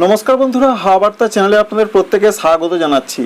নমস্কার বন্ধুরা হাওয়াবার্তা চ্যানেলে আপনাদের প্রত্যেকে স্বাগত জানাচ্ছি।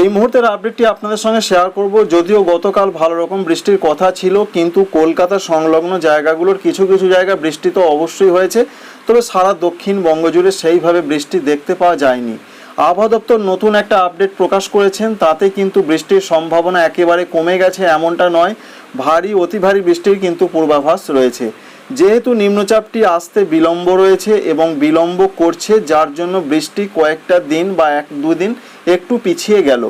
এই মুহূর্তের আপডেটটি আপনাদের সঙ্গে শেয়ার করব। যদিও গতকাল ভালো রকম বৃষ্টির কথা ছিল, কিন্তু কলকাতা সংলগ্ন জায়গাগুলোর কিছু কিছু জায়গা বৃষ্টি তো অবশ্যই হয়েছে, তবে সারা দক্ষিণবঙ্গ জুড়ে সেইভাবে বৃষ্টি দেখতে পাওয়া যায়নি। আবহাওয়া দপ্তর নতুন একটা আপডেট প্রকাশ করেছেন, তাতে কিন্তু বৃষ্টির সম্ভাবনা একেবারে কমে গেছে এমনটা নয়, ভারী, অতি ভারী বৃষ্টির কিন্তু পূর্বাভাস রয়েছে। যেহেতু নিম্নচাপটি আসতে বিলম্ব রয়েছে এবং বিলম্ব করছে, যার জন্য বৃষ্টি কয়েকটা দিন বা এক দুদিন একটু পিছিয়ে গেল।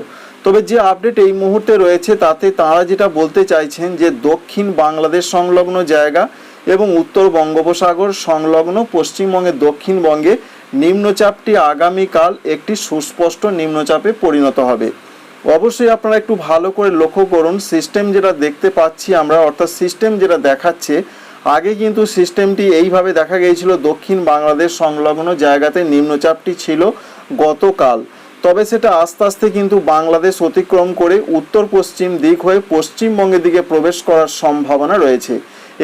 তবে যে আপডেট এই মুহূর্তে রয়েছে, তাতে তাঁরা যেটা বলতে চাইছেন যে দক্ষিণ বাংলাদেশ সংলগ্ন জায়গা এবং উত্তর বঙ্গোপসাগর সংলগ্ন পশ্চিমবঙ্গের দক্ষিণবঙ্গে নিম্নচাপটি আগামীকাল একটি সুস্পষ্ট নিম্নচাপে পরিণত হবে। অবশ্যই আপনারা একটু ভালো করে লক্ষ্য করুন, সিস্টেম যেটা দেখতে পাচ্ছি আমরা, অর্থাৎ সিস্টেম যেটা দেখাচ্ছে আগে কিন্তু সিস্টেমটি এইভাবে দেখা গিয়েছিল, দক্ষিণ বাংলাদেশ সংলগ্ন জায়গাতে নিম্নচাপটি ছিল গতকাল। তবে সেটা আস্তে আস্তে কিন্তু বাংলাদেশ অতিক্রম করে উত্তর পশ্চিম দিক হয়ে পশ্চিমবঙ্গের দিকে প্রবেশ করার সম্ভাবনা রয়েছে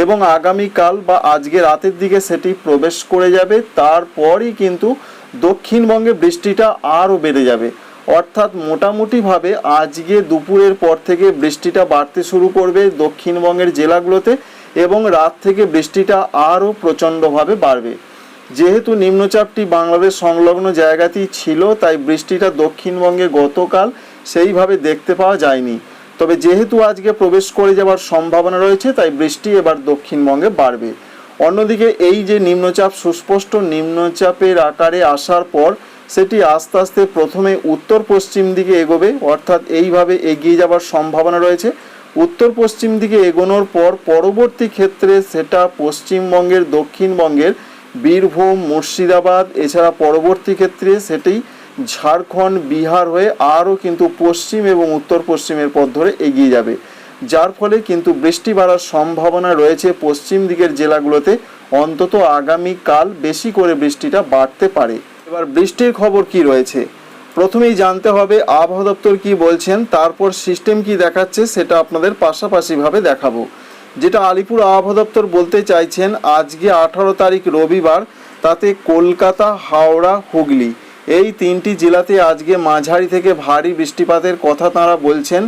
এবং আগামীকাল বা আজকে রাতের দিকে সেটি প্রবেশ করে যাবে। তারপরই কিন্তু দক্ষিণবঙ্গে বৃষ্টিটা আরও বেড়ে যাবে। অর্থাৎ মোটামুটিভাবে আজকে দুপুরের পর থেকে বৃষ্টিটা বাড়তে শুরু করবে দক্ষিণবঙ্গের জেলাগুলোতে। এবং রাত থেকে বৃষ্টিটা আরও প্রচণ্ডভাবে বাড়বে। যেহেতু নিম্নচাপটি বাংলাদেশ সংলগ্ন জায়গাতেই ছিল, তাই বৃষ্টিটা দক্ষিণবঙ্গে গতকাল সেইভাবে দেখতে পাওয়া যায়নি। তবে যেহেতু আজকে প্রবেশ করে যাওয়ার সম্ভাবনা রয়েছে, তাই বৃষ্টি এবার দক্ষিণবঙ্গে বাড়বে। অন্যদিকে এই যে নিম্নচাপ, সুস্পষ্ট নিম্নচাপের আকারে আসার পর সেটি আস্তে আস্তে প্রথমে উত্তর পশ্চিম দিকে এগোবে, অর্থাৎ এইভাবে এগিয়ে যাওয়ার সম্ভাবনা রয়েছে। উত্তর পশ্চিম দিকে এগোনোর পর পরবর্তী ক্ষেত্রে সেটা পশ্চিমবঙ্গের, দক্ষিণবঙ্গের, বীরভূম, মুর্শিদাবাদ, এছাড়া পরবর্তী ক্ষেত্রে সেটি ঝাড়খণ্ড, বিহার হয়ে আরও কিন্তু পশ্চিম এবং উত্তর পশ্চিমের পথ ধরে এগিয়ে যাবে। যার ফলে কিন্তু বৃষ্টি বাড়ার সম্ভাবনা রয়েছে পশ্চিম দিকের জেলাগুলোতে। অন্তত আগামীকাল বেশি করে বৃষ্টিটা বাড়তে পারে। এবার বৃষ্টির খবর কি রয়েছে? প্রথমেই জানতে হবে, আবহাওয়া দপ্তর কি বলছেন, তারপর সিস্টেম কি দেখাচ্ছে সেটা আপনাদের পাশাপাশিভাবে দেখাবো। যেটা আলিপুর আবহাওয়া দপ্তর বলতে চাইছেন, আজকে আঠারো তারিখ রবিবার, তাতে কলকাতা, হাওড়া, হুগলি এই তিনটি জেলাতে আজকে মাঝারি থেকে ভারী বৃষ্টিপাতের কথা তাঁরা বলছেন।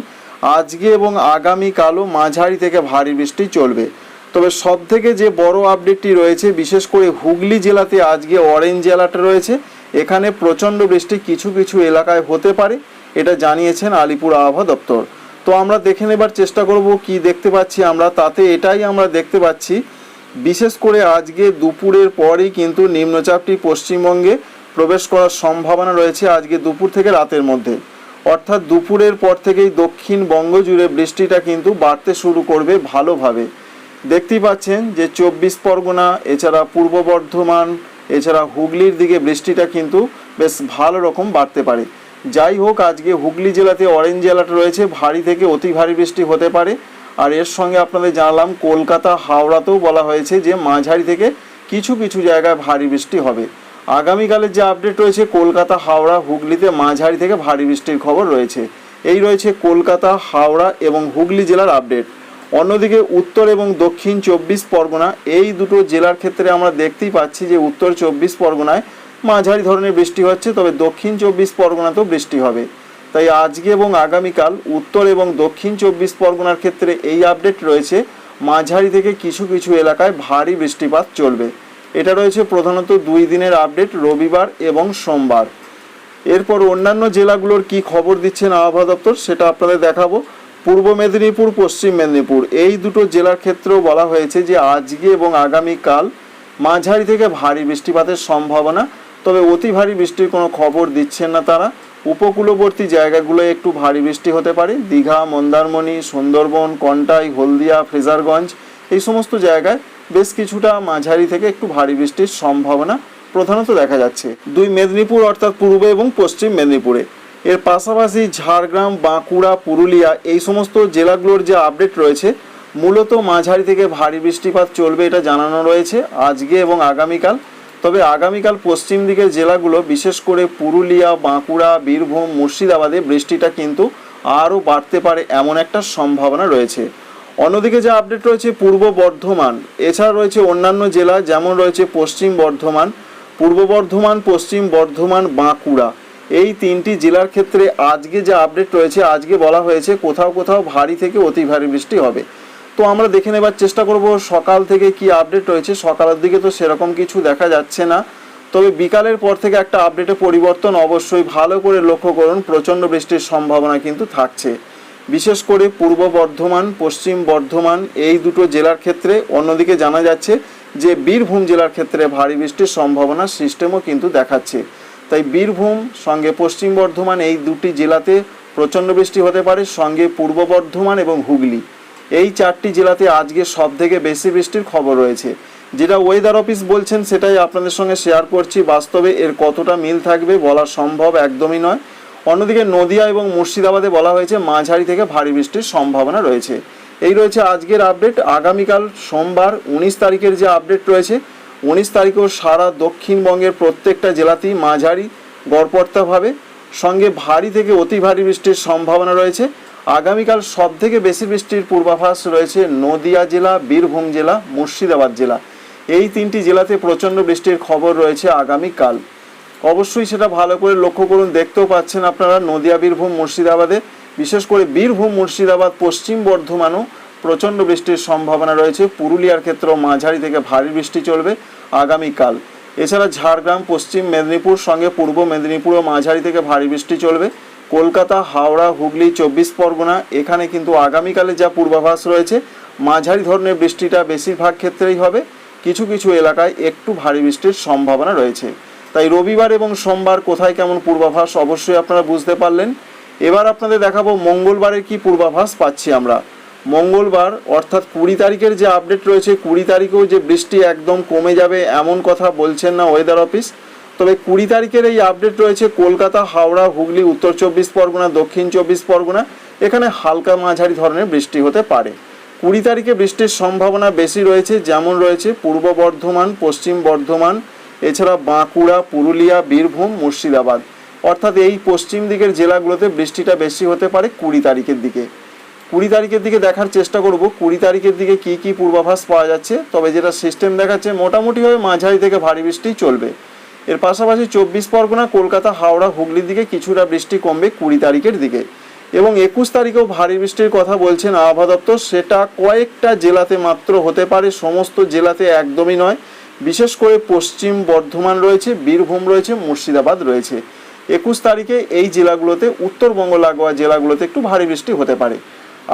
আজকে এবং আগামীকালও মাঝারি থেকে ভারী বৃষ্টি চলবে। তবে সব থেকে যে বড় আপডেটটি রয়েছে, বিশেষ করে হুগলি জেলাতে আজকে অরেঞ্জ জেলাটা রয়েছে। এখানে প্রচণ্ড বৃষ্টি কিছু কিছু এলাকায় হতে পারে, এটা জানিয়েছেন আলিপুর আবহাওয়া দপ্তর। তো আমরা দেখে নেবার চেষ্টা করব কি দেখতে পাচ্ছি আমরা, তাতে এটাই আমরা দেখতে পাচ্ছি। বিশেষ করে আজকে দুপুরের পরেই কিন্তু নিম্নচাপটি পশ্চিমবঙ্গে প্রবেশ করার সম্ভাবনা রয়েছে আজকে দুপুর থেকে রাতের মধ্যে। অর্থাৎ দুপুরের পর থেকেই দক্ষিণবঙ্গ জুড়ে বৃষ্টিটা কিন্তু বাড়তে শুরু করবে ভালোভাবে। দেখতেই পাচ্ছেন যে চব্বিশ পরগনা, এছাড়া পূর্ব বর্ধমান এছাড়া হুগলির দিকে বৃষ্টিটা কিন্তু বেশ ভালো রকম বাড়তে পারে। যাই হোক, আজকে হুগলি জেলাতে অরেঞ্জ জেলাটা রয়েছে। ভারী থেকে অতি ভারী বৃষ্টি হতে পারে। আর এর সঙ্গে আপনাদের জানালাম, কলকাতা, হাওড়াতেও বলা হয়েছে যে মাঝারি থেকে কিছু কিছু জায়গায় ভারী বৃষ্টি হবে। আগামীকালের যে আপডেট রয়েছে, কলকাতা, হাওড়া, হুগলিতে মাঝারি থেকে ভারী বৃষ্টির খবর রয়েছে। এই রয়েছে কলকাতা, হাওড়া এবং হুগলি জেলার আপডেট অন্যদিকে উত্তর এবং দক্ষিণ চব্বিশ পরগনা, এই দুটো জেলার ক্ষেত্রে আমরা দেখতেই পাচ্ছি যে উত্তর চব্বিশ পরগনায় মাঝারি ধরনের বৃষ্টি হচ্ছে, তবে দক্ষিণ চব্বিশ পরগনাতেও বৃষ্টি হবে। তাই আজকে এবং আগামীকাল উত্তর এবং দক্ষিণ চব্বিশ পরগনার ক্ষেত্রে এই আপডেট রয়েছে। মাঝারি থেকে কিছু কিছু এলাকায় ভারী বৃষ্টিপাত চলবে। এটা রয়েছে প্রধানত দুই দিনের আপডেট, রবিবার এবং সোমবার। এরপর অন্যান্য জেলাগুলোর কি খবর দিচ্ছেন আবহাওয়া দপ্তর, সেটা আপনাদের দেখাবো। পূর্ব মেদিনীপুর, পশ্চিম মেদিনীপুর, এই দুটো জেলার ক্ষেত্রেও বলা হয়েছে যে আজকে এবং আগামীকাল মাঝারি থেকে ভারী বৃষ্টিপাতের সম্ভাবনা, তবে অতি ভারী বৃষ্টির কোনো খবর দিচ্ছেন না তারা। উপকূলবর্তী জায়গাগুলোয় একটু ভারী বৃষ্টি হতে পারে। দীঘা, মন্দারমণি, সুন্দরবন, কন্টাই, হলদিয়া, ফ্রেজারগঞ্জ, এই সমস্ত জায়গায় বেশ কিছুটা মাঝারি থেকে একটু ভারী বৃষ্টির সম্ভাবনা প্রধানত দেখা যাচ্ছে। দুই মেদিনীপুর অর্থাৎ পূর্ব এবং পশ্চিম মেদিনীপুরে। এর পাশাপাশি ঝাড়গ্রাম, বাঁকুড়া, পুরুলিয়া এই সমস্ত জেলাগুলোর যে আপডেট রয়েছে, মূলত মাঝারি থেকে ভারী বৃষ্টিপাত চলবে এটা জানানো রয়েছে আজকে এবং আগামীকাল। তবে আগামীকাল পশ্চিম দিকের জেলাগুলো, বিশেষ করে পুরুলিয়া, বাঁকুড়া, বীরভূম, মুর্শিদাবাদে বৃষ্টিটা কিন্তু আরও বাড়তে পারে এমন একটা সম্ভাবনা রয়েছে। অন্যদিকে যে আপডেট রয়েছে পূর্ব বর্ধমান, এছাড়া রয়েছে অন্যান্য জেলা যেমন রয়েছে পশ্চিম বর্ধমান, পূর্ব বর্ধমান, পশ্চিম বর্ধমান, বাঁকুড়া। এই তিনটি জেলার ক্ষেত্রে আজকে যে আপডেট রয়েছে, আজকে বলা হয়েছে কোথাও কোথাও ভারী থেকে অতি ভারী বৃষ্টি হবে। তো আমরা দেখে নেবার চেষ্টা করব সকাল থেকে কি আপডেট রয়েছে। সকালের দিকে তো সেরকম কিছু দেখা যাচ্ছে না। তবে বিকালের পর থেকে একটা আপডেটে পরিবর্তন অবশ্যই ভালো করে লক্ষ্য করুন। প্রচণ্ড বৃষ্টির সম্ভাবনা কিন্তু থাকছে। বিশেষ করে পূর্ব বর্ধমান, পশ্চিম বর্ধমান, এই দুটো জেলার ক্ষেত্রে অন্যদিকে জানা যাচ্ছে যে বীরভূম জেলার ক্ষেত্রে ভারী বৃষ্টির সম্ভাবনার সিস্টেমও কিন্তু দেখাচ্ছে। তাই বীরভূম, সঙ্গে পশ্চিম বর্ধমান এই দুটি জেলাতে প্রচণ্ড বৃষ্টি হতে পারে, সঙ্গে পূর্ব বর্ধমান এবং হুগলি। এই চারটি জেলাতে আজকে সব থেকে বেশি বৃষ্টির খবর রয়েছে। যেটা ওয়েদার অফিস বলছেন, সেটাই আপনাদের সঙ্গে শেয়ার করছি। বাস্তবে এর কতটা মিল থাকবে বলা সম্ভব একদমই নয়। অন্যদিকে নদিয়া এবং মুর্শিদাবাদে বলা হয়েছে, মাঝারি থেকে ভারী বৃষ্টির সম্ভাবনা রয়েছে। এই রয়েছে আজকের আপডেট আগামীকাল সোমবার উনিশ তারিখের যে আপডেট রয়েছে উনিশ তারিখেও সারা দক্ষিণবঙ্গের প্রত্যেকটা জেলাতেই মাঝারি গড়পড়তাভাবে, সঙ্গে ভারী থেকে অতি ভারী বৃষ্টির সম্ভাবনা রয়েছে। আগামীকাল সব থেকে বেশি বৃষ্টির পূর্বাভাস রয়েছে নদিয়া জেলা, বীরভূম জেলা, মুর্শিদাবাদ জেলা। এই তিনটি জেলাতে প্রচণ্ড বৃষ্টির খবর রয়েছে আগামীকাল। অবশ্যই সেটা ভালো করে লক্ষ্য করুন, দেখতেও পাচ্ছেন আপনারা নদিয়া, বীরভূম, মুর্শিদাবাদে। বিশেষ করে বীরভূম, মুর্শিদাবাদ, পশ্চিম বর্ধমানও প্রচণ্ড বৃষ্টির সম্ভাবনা রয়েছে। পুরুলিয়ার ক্ষেত্রেও মাঝারি থেকে ভারী বৃষ্টি চলবে আগামীকাল। এছাড়া ঝাড়গ্রাম, পশ্চিম মেদিনীপুর সঙ্গে পূর্ব মেদিনীপুরও মাঝারি থেকে ভারী বৃষ্টি চলবে। কলকাতা, হাওড়া, হুগলি, চব্বিশ পরগনা, এখানে কিন্তু আগামীকালে যা পূর্বাভাস রয়েছে, মাঝারি ধরনের বৃষ্টিটা বেশিরভাগ ক্ষেত্রেই হবে। কিছু কিছু এলাকায় একটু ভারী বৃষ্টির সম্ভাবনা রয়েছে। তাই রবিবার এবং সোমবার কোথায় কেমন পূর্বাভাস অবশ্যই আপনারা বুঝতে পারলেন। এবার আপনাদের দেখাবো মঙ্গলবারের কি পূর্বাভাস পাচ্ছি আমরা। মঙ্গলবার, অর্থাৎ কুড়ি তারিখের যে আপডেট রয়েছে, কুড়ি তারিখেও যে বৃষ্টি একদম কমে যাবে এমন কথা বলছেন না ওয়েদার অফিস তবে কুড়ি তারিখের এই আপডেট রয়েছে কলকাতা, হাওড়া, হুগলি, উত্তর চব্বিশ পরগনা, দক্ষিণ চব্বিশ পরগনা। এখানে হালকা মাঝারি ধরনের বৃষ্টি হতে পারে। কুড়ি তারিখে বৃষ্টির সম্ভাবনা বেশি রয়েছে, যেমন রয়েছে পূর্ব বর্ধমান, পশ্চিম বর্ধমান, এছাড়া বাঁকুড়া, পুরুলিয়া, বীরভূম, মুর্শিদাবাদ। অর্থাৎ এই পশ্চিম দিকের জেলাগুলোতে বৃষ্টিটা বেশি হতে পারে কুড়ি তারিখের দিকে। কুড়ি তারিখের দিকে দেখার চেষ্টা করব। কুড়ি তারিখের দিকে কি কি পূর্বাভাস পাওয়া যাচ্ছে? তবে যেটা সিস্টেম দেখাচ্ছে, মোটামুটিভাবে মাঝারি থেকে ভারী বৃষ্টি চলবে। এর পাশাপাশি চব্বিশ পরগনা, কলকাতা, হাওড়া, হুগলির দিকে কিছুটা বৃষ্টি কমবে কুড়ি তারিখের দিকে। এবং একুশ তারিখেও ভারী বৃষ্টির কথা বলছেন আবহাওয়া দপ্তর। সেটা কয়েকটা জেলাতে মাত্র হতে পারে, সমস্ত জেলাতে একদমই নয়। বিশেষ করে পশ্চিম বর্ধমান রয়েছে, বীরভূম রয়েছে, মুর্শিদাবাদ রয়েছে। একুশ তারিখে এই জেলাগুলোতে, উত্তরবঙ্গ লাগোয়া জেলাগুলোতে একটু ভারী বৃষ্টি হতে পারে।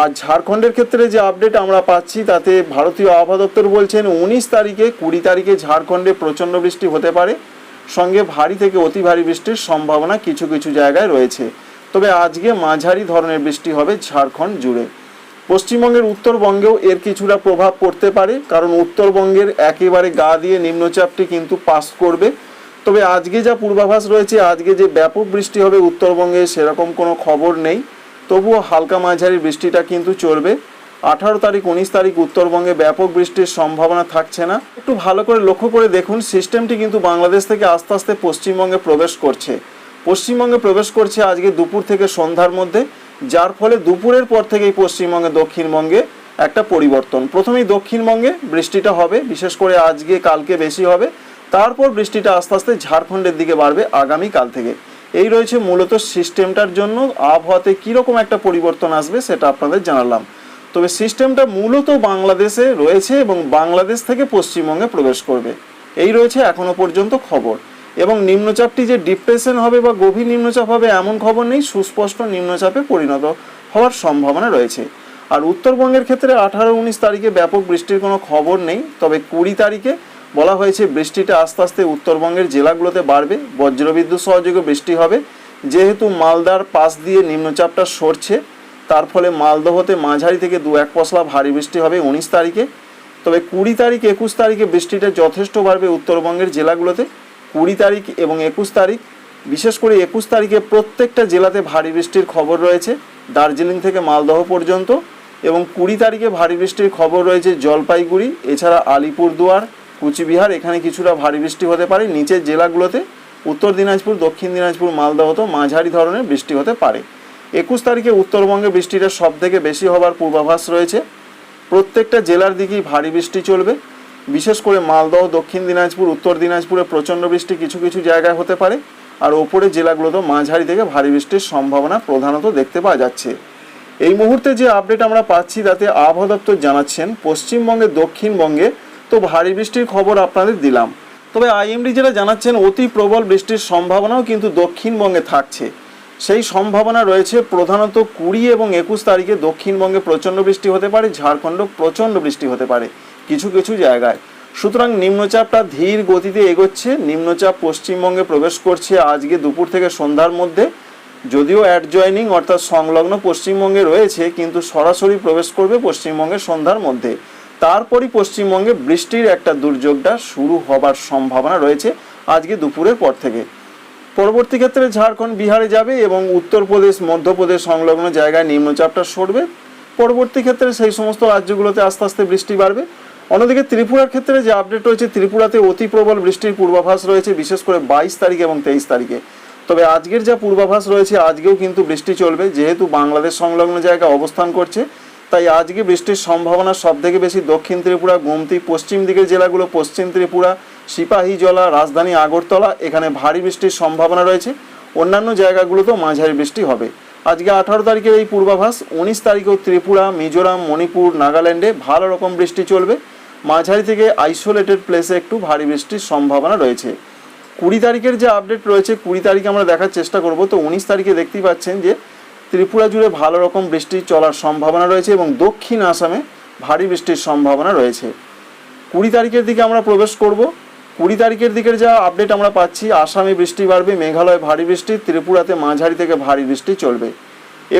আর ঝাড়খণ্ডের ক্ষেত্রে যে আপডেট আমরা পাচ্ছি, তাতে ভারতীয় আবহাওয়া দপ্তর বলছেন উনিশ তারিখে কুড়ি তারিখে ঝাড়খণ্ডে প্রচণ্ড বৃষ্টি হতে পারে। সঙ্গে ভারী থেকে অতি ভারী বৃষ্টির সম্ভাবনা কিছু কিছু জায়গায় রয়েছে। তবে আজকে মাঝারি ধরনের বৃষ্টি হবে ঝাড়খণ্ড জুড়ে। পশ্চিমবঙ্গের উত্তরবঙ্গেও এর কিছুটা প্রভাব পড়তে পারে, কারণ উত্তরবঙ্গের একেবারে গা দিয়ে নিম্নচাপটি কিন্তু পাস করবে। তবে আজকে যা পূর্বাভাস রয়েছে, আজকে যে ব্যাপক বৃষ্টি হবে উত্তরবঙ্গে সেরকম কোনো খবর নেই। তবুও হালকা মাঝারি বৃষ্টিটা কিন্তু চলবে। আঠারো তারিখ, উনিশ তারিখ উত্তরবঙ্গে ব্যাপক বৃষ্টির সম্ভাবনা থাকছে না। একটু ভালো করে লক্ষ্য করে দেখুন, সিস্টেমটি কিন্তু বাংলাদেশ থেকে আস্তে আস্তে পশ্চিমবঙ্গে প্রবেশ করছে। পশ্চিমবঙ্গে প্রবেশ করছে আজকে দুপুর থেকে সন্ধ্যার মধ্যে, যার ফলে দুপুরের পর থেকেই পশ্চিমবঙ্গে, দক্ষিণবঙ্গে একটা পরিবর্তন। প্রথমেই দক্ষিণবঙ্গে বৃষ্টিটা হবে, বিশেষ করে আজকে, কালকে বেশি হবে। তারপর বৃষ্টিটা আস্তে আস্তে ঝাড়খণ্ডের দিকে বাড়বে আগামী কাল থেকে। এই রয়েছে মূলত সিস্টেমটার জন্য আবহাওয়াতে কীরকম একটা পরিবর্তন আসবে সেটা আপনাদের জানালাম। তবে সিস্টেমটা মূলত বাংলাদেশে রয়েছে এবং বাংলাদেশ থেকে পশ্চিমবঙ্গে প্রবেশ করবে। এই রয়েছে এখনও পর্যন্ত খবর। এবং নিম্নচাপটি যে ডিপ্রেশন হবে বা গভীর নিম্নচাপ হবে এমন খবর নেই, সুস্পষ্ট নিম্নচাপে পরিণত হওয়ার সম্ভাবনা রয়েছে। আর উত্তরবঙ্গের ক্ষেত্রে আঠারো, উনিশ তারিখে ব্যাপক বৃষ্টির কোনো খবর নেই, তবে কুড়ি তারিখে বলা হয়েছে, বৃষ্টিটা আস্তে আস্তে উত্তরবঙ্গের জেলাগুলোতে বাড়বে, বজ্রবিদ্যুৎ সহযোগে বৃষ্টি হবে। যেহেতু মালদার পাশ দিয়ে নিম্নচাপটা সরছে, তার ফলে মালদহতে মাঝারি থেকে দু এক পশলা ভারী বৃষ্টি হবে উনিশ তারিখে। তবে কুড়ি তারিখ, একুশ তারিখে বৃষ্টিটা যথেষ্ট বাড়বে উত্তরবঙ্গের জেলাগুলোতে। কুড়ি তারিখ এবং একুশ তারিখ, বিশেষ করে একুশ তারিখে প্রত্যেকটা জেলাতে ভারী বৃষ্টির খবর রয়েছে, দার্জিলিং থেকে মালদহ পর্যন্ত। এবং কুড়ি তারিখে ভারী বৃষ্টির খবর রয়েছে জলপাইগুড়ি, এছাড়া আলিপুরদুয়ার কুচবিহার, এখানে কিছুটা ভারী বৃষ্টি হতে পারে। নিচের জেলাগুলোতে উত্তর দিনাজপুর, দক্ষিণ দিনাজপুর মালদহতেও মাঝারি ধরনের বৃষ্টি হতে পারে। একুশ তারিখে উত্তরবঙ্গে বৃষ্টিটা সব থেকে বেশি হবার পূর্বাভাস রয়েছে। প্রত্যেকটা জেলার দিকেই ভারী বৃষ্টি চলবে। বিশেষ করে মালদহ দক্ষিণ দিনাজপুর, উত্তর দিনাজপুরে প্রচণ্ড বৃষ্টি কিছু কিছু জায়গায় হতে পারে। আর ওপরের জেলাগুলোতে মাঝারি থেকে ভারী বৃষ্টির সম্ভাবনা প্রধানত দেখতে পাওয়া যাচ্ছে। এই মুহূর্তে যে আপডেট আমরা পাচ্ছি, তাতে আবহাওয়া দপ্তর জানাচ্ছেন, পশ্চিমবঙ্গে, দক্ষিণবঙ্গে তো ভারী বৃষ্টির খবর আপনাদের দিলাম। তবে আইএমডি যেটা জানাচ্ছেন, অতি প্রবল বৃষ্টির সম্ভাবনাও কিন্তু দক্ষিণবঙ্গে থাকছে। সেই সম্ভাবনা রয়েছে প্রধানত কুড়ি এবং একুশ তারিখে দক্ষিণবঙ্গে প্রচণ্ড বৃষ্টি হতে পারে ঝাড়খণ্ড প্রচণ্ড বৃষ্টি হতে পারে, কিছু কিছু জায়গায়। সুতরাং নিম্নচাপটা ধীর গতিতে এগোচ্ছে, নিম্নচাপ পশ্চিমবঙ্গে প্রবেশ করছে আজকে দুপুর থেকে সন্ধ্যার মধ্যে। যদিও অ্যাডজয়নিং অর্থাৎ সংলগ্ন পশ্চিমবঙ্গে রয়েছে, কিন্তু সরাসরি প্রবেশ করবে পশ্চিমবঙ্গের সন্ধ্যার মধ্যে। তারপরই পশ্চিমবঙ্গে বৃষ্টির একটা দুর্যোগটা শুরু হবার সম্ভাবনা রয়েছে আজকে দুপুরের পর থেকে। পরবর্তী ক্ষেত্রে ঝাড়খণ্ড, বিহারে যাবে এবং উত্তরপ্রদেশ, মধ্যপ্রদেশ সংলগ্ন জায়গায় নিম্নচাপটা সরবে। পরবর্তী ক্ষেত্রে সেই সমস্ত রাজ্যগুলোতে আস্তে আস্তে বৃষ্টি বাড়বে। অন্যদিকে ত্রিপুরার ক্ষেত্রে যে আপডেট রয়েছে, ত্রিপুরাতে অতি প্রবল বৃষ্টির পূর্বাভাস রয়েছে, বিশেষ করে বাইশ তারিখ এবং তেইশ তারিখে। তবে আজকের যা পূর্বাভাস রয়েছে, আজকেও কিন্তু বৃষ্টি চলবে, যেহেতু বাংলাদেশ সংলগ্ন জায়গায় অবস্থান করছে। তাই আজকে বৃষ্টির সম্ভাবনা সব থেকে বেশি দক্ষিণ ত্রিপুরা, গোমতি পশ্চিম দিকের জেলাগুলো পশ্চিম ত্রিপুরা সিপাহীজলা রাজধানী আগরতলা, এখানে ভারী বৃষ্টির সম্ভাবনা রয়েছে। অন্যান্য জায়গাগুলোতেও মাঝারি বৃষ্টি হবে। আজকে আঠারো তারিখের এই পূর্বাভাস, উনিশ তারিখেও ত্রিপুরা, মিজোরাম, মণিপুর, নাগাল্যান্ডে ভালো রকম বৃষ্টি চলবে। মাঝারি থেকে আইসোলেটেড প্লেসে একটু ভারী বৃষ্টির সম্ভাবনা রয়েছে। কুড়ি তারিখের যে আপডেট রয়েছে, কুড়ি তারিখে আমরা দেখার চেষ্টা করব। তো উনিশ তারিখে দেখতেই পাচ্ছেন যে ত্রিপুরা জুড়ে ভালো রকম বৃষ্টি চলার সম্ভাবনা রয়েছে এবং দক্ষিণ আসামে ভারী বৃষ্টির সম্ভাবনা রয়েছে। কুড়ি তারিখের দিকে আমরা প্রবেশ করব। কুড়ি তারিখের দিকের যা আপডেট আমরা পাচ্ছি, আসামে বৃষ্টি বাড়বে, মেঘালয় ভারী বৃষ্টি, ত্রিপুরাতে মাঝারি থেকে ভারী বৃষ্টি চলবে।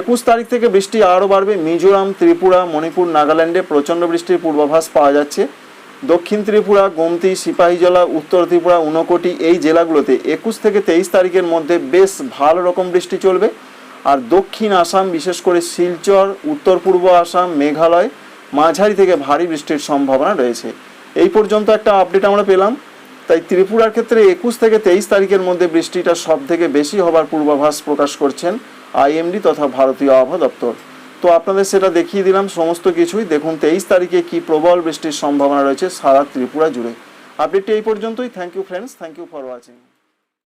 একুশ তারিখ থেকে বৃষ্টি আরও বাড়বে। মিজোরাম, ত্রিপুরা, মণিপুর, নাগাল্যান্ডে প্রচণ্ড বৃষ্টির পূর্বাভাস পাওয়া যাচ্ছে। দক্ষিণ ত্রিপুরা, গোমতি সিপাহীজলা উত্তর ত্রিপুরা উনকোটি এই জেলাগুলোতে একুশ থেকে তেইশ তারিখের মধ্যে বেশ ভালো রকম বৃষ্টি চলবে। আর দক্ষিণ আসাম, বিশেষ করে শিলচর, উত্তর পূর্ব আসাম, মেঘালয়, মাঝারি থেকে ভারী বৃষ্টির সম্ভাবনা রয়েছে। এই পর্যন্ত একটা আপডেট আমরা পেলাম। তাই ত্রিপুরার ক্ষেত্রে একুশ থেকে তেইশ তারিখের মধ্যে বৃষ্টিটা সব থেকে বেশি হবার পূর্বাভাস প্রকাশ করছেন আইএমডি তথা ভারতীয় আবহাওয়া দপ্তর। তো আপনাদের সেটা দেখিয়ে দিলাম সমস্ত কিছুই। দেখুন তেইশ তারিখে কি প্রবল বৃষ্টির সম্ভাবনা রয়েছে সারা ত্রিপুরা জুড়ে। আপডেটটি এই পর্যন্তই। Thank you friends thank you for watching